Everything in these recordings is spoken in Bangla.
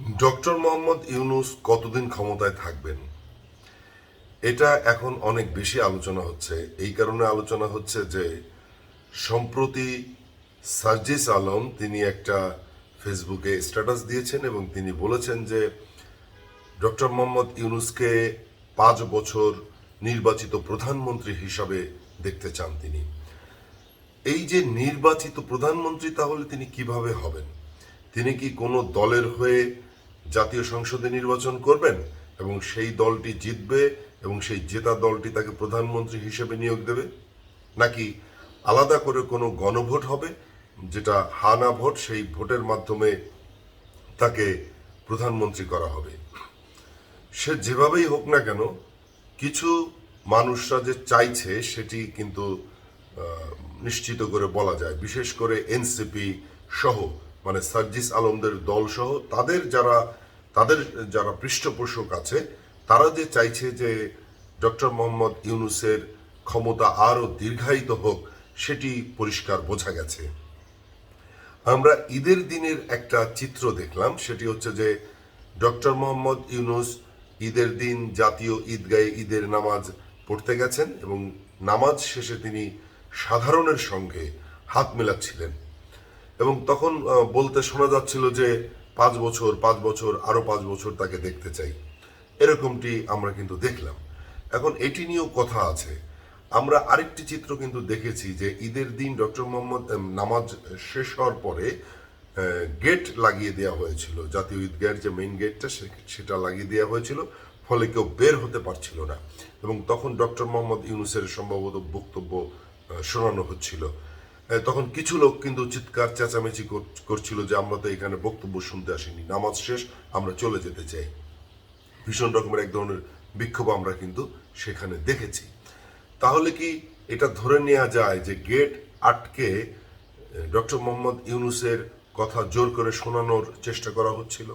ডক্টর মোহাম্মদ ইউনুস কতদিন ক্ষমতায় থাকবেন? এটা এখন অনেক বেশি আলোচনা হচ্ছে। এই কারণে আলোচনা হচ্ছে যে, সম্প্রতি সার্জিস আলম তিনি একটা ফেসবুকে স্ট্যাটাস দিয়েছেন এবং তিনি বলেছেন যে, ডক্টর মোহাম্মদ ইউনুসকে পাঁচ বছর নির্বাচিত প্রধানমন্ত্রী হিসাবে দেখতে চান তিনি। এই যে নির্বাচিত প্রধানমন্ত্রী তাহলে তিনি কীভাবে হবেন? তিনি কি কোনো দলের হয়ে জাতীয় সংসদে নির্বাচন করবেন এবং সেই দলটি জিতবে এবং সেই জেতা দলটি তাকে প্রধানমন্ত্রী হিসেবে নিয়োগ দেবে? নাকি আলাদা করে কোনো গণভোট হবে যেটা হানা ভোট, সেই ভোটের মাধ্যমে তাকে প্রধানমন্ত্রী করা হবে? সে যেভাবেই হোক না কেন, কিছু মানুষরা যে চাইছে সেটি কিন্তু নিশ্চিত করে বলা যায়। বিশেষ করে এনসিপি সহ মানে সার্জিস আলমদের দল সহ তাদের যারা তাদের যারা পৃষ্ঠপোষক আছে, তারা যে চাইছে যে ডক্টর মোহাম্মদ ইউনুসের ক্ষমতা আরও দীর্ঘায়িত হোক, সেটি পরিষ্কার বোঝা গেছে। আমরা ঈদের দিনের একটা চিত্র দেখলাম, সেটি হচ্ছে যে ডক্টর মোহাম্মদ ইউনুস ঈদের দিন জাতীয় ঈদগাহে ঈদের নামাজ পড়তে গেছেন এবং নামাজ শেষে তিনি সাধারণের সঙ্গে হাত মেলাচ্ছিলেন। এবং তখন বলতে শোনা যাচ্ছিল যে পাঁচ বছর পাঁচ বছর, আরও পাঁচ বছর তাকে দেখতে চাই। এরকমটি আমরা কিন্তু দেখলাম। এখন এটি নিয়েও কথা আছে। আমরা আরেকটি চিত্র কিন্তু দেখেছি যে ঈদের দিন ডক্টর মোহাম্মদ নামাজ শেষ হওয়ার পরে গেট লাগিয়ে দেওয়া হয়েছিল। জাতীয় ঈদগাহের যে মেইন গেটটা সেটা লাগিয়ে দেওয়া হয়েছিল। ফলে কেউ বের হতে পারছিল না। এবং তখন ডক্টর মোহাম্মদ ইউনুসের সম্ভবত বক্তব্য শোনানো হচ্ছিল। তখন কিছু লোক কিন্তু চিৎকার, চেঁচামেচি কর- করছিল যে আমরা তো এখানে বক্তব্য শুনতে আসিনি। নামাজ শেষ, আমরা চলে যেতে চাই। ভীষণ রকমের এক ধরনের বিক্ষোভ আমরা কিন্তু সেখানে দেখেছি। তাহলে কি এটা ধরে নেওয়া যায় যে গেট আটকে ডক্টর মোহাম্মদ ইউনুসের কথা জোর করে শোনানোর চেষ্টা করা হচ্ছিল?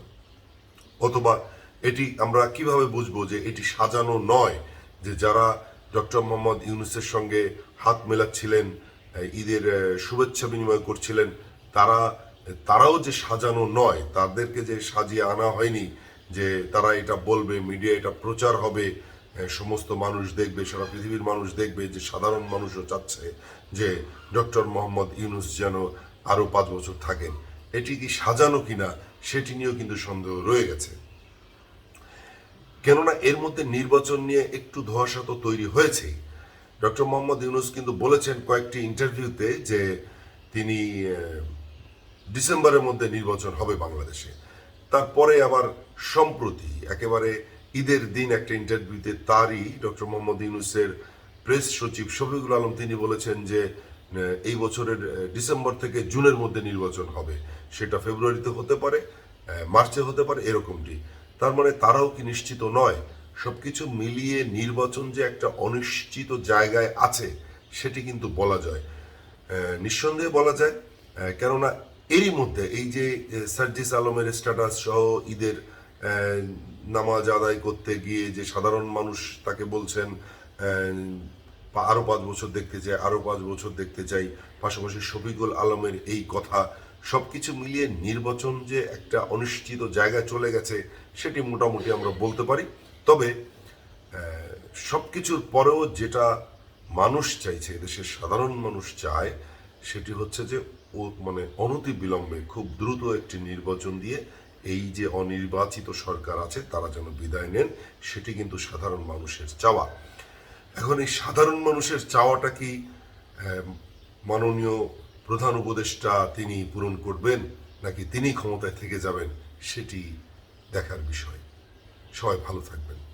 অথবা এটি আমরা কীভাবে বুঝব যে এটি সাজানো নয় যে যারা ডক্টর মোহাম্মদ ইউনুসের সঙ্গে হাত মেলাচ্ছিলেন ঈদের শুভেচ্ছা বিনিময় করছিলেন। তারা, তারাও যে সাজানো নয়, তাদেরকে যে সাজিয়ে আনা হয়নি, যে তারা এটা বলবে মিডিয়া এটা প্রচার হবে সমস্ত মানুষ দেখবে, সারা পৃথিবীর মানুষ দেখবে, যে সাধারণ মানুষও চাচ্ছে যে ডক্টর মোহাম্মদ ইউনুস যেন আরও পাঁচ বছর থাকেন। এটি কি সাজানো কিনা, সেটি নিয়েও কিন্তু সন্দেহ রয়ে গেছে। কেননা এর মধ্যে নির্বাচন নিয়ে একটু ধোঁয়াশা তো তৈরি হয়েছেই। ডক্টর মোহাম্মদ ইউনুস কিন্তু বলেছেন কয়েকটি ইন্টারভিউতে যে তিনি ডিসেম্বরের মধ্যে নির্বাচন হবে বাংলাদেশে। তারপরে আবার সম্প্রতি, একেবারে ঈদের দিন একটা ইন্টারভিউতে তারই ডক্টর মোহাম্মদ ইউনুসের প্রেস সচিব শফিকুল আলম তিনি বলেছেন যে এই বছরের ডিসেম্বর থেকে জুনের মধ্যে নির্বাচন হবে। সেটা ফেব্রুয়ারিতে হতে পারে মার্চে হতে পারে, এরকমটি। তার মানে তারাও কি নিশ্চিত নয় সবকিছু মিলিয়ে নির্বাচন যে একটা অনিশ্চিত জায়গায় আছে সেটি কিন্তু বলা যায়। নিঃসন্দেহে বলা যায় কেননা এরই মধ্যে এই যে সার্জিস আলমের স্ট্যাটাস সহ ঈদের নামাজ আদায় করতে গিয়ে যে সাধারণ মানুষ তাকে বলছেন আহ, পা- আরও পাঁচ বছর দেখতে চাই আরও পাঁচ বছর দেখতে চাই পাশাপাশি শফিকুল আলমের এই কথা সবকিছু মিলিয়ে নির্বাচন যে একটা অনিশ্চিত জায়গায় চলে গেছে সেটি মোটামুটি আমরা বলতে পারি। তবে সব কিছুর পরেও যেটা মানুষ চাইছে, দেশের সাধারণ মানুষ চায়, সেটি হচ্ছে যে ও মানে অনতি বিলম্বে খুব দ্রুত একটি নির্বাচন দিয়ে এই যে অনির্বাচিত সরকার আছে, তারা যেন বিদায় নেন, সেটি কিন্তু সাধারণ মানুষের চাওয়া। এখন এই সাধারণ মানুষের চাওয়াটা কি মাননীয় প্রধান উপদেষ্টা তিনি পূরণ করবেন, নাকি তিনি ক্ষমতায় থেকে যাবেন, সেটি দেখার বিষয়। সবাই ভালো থাকবেন।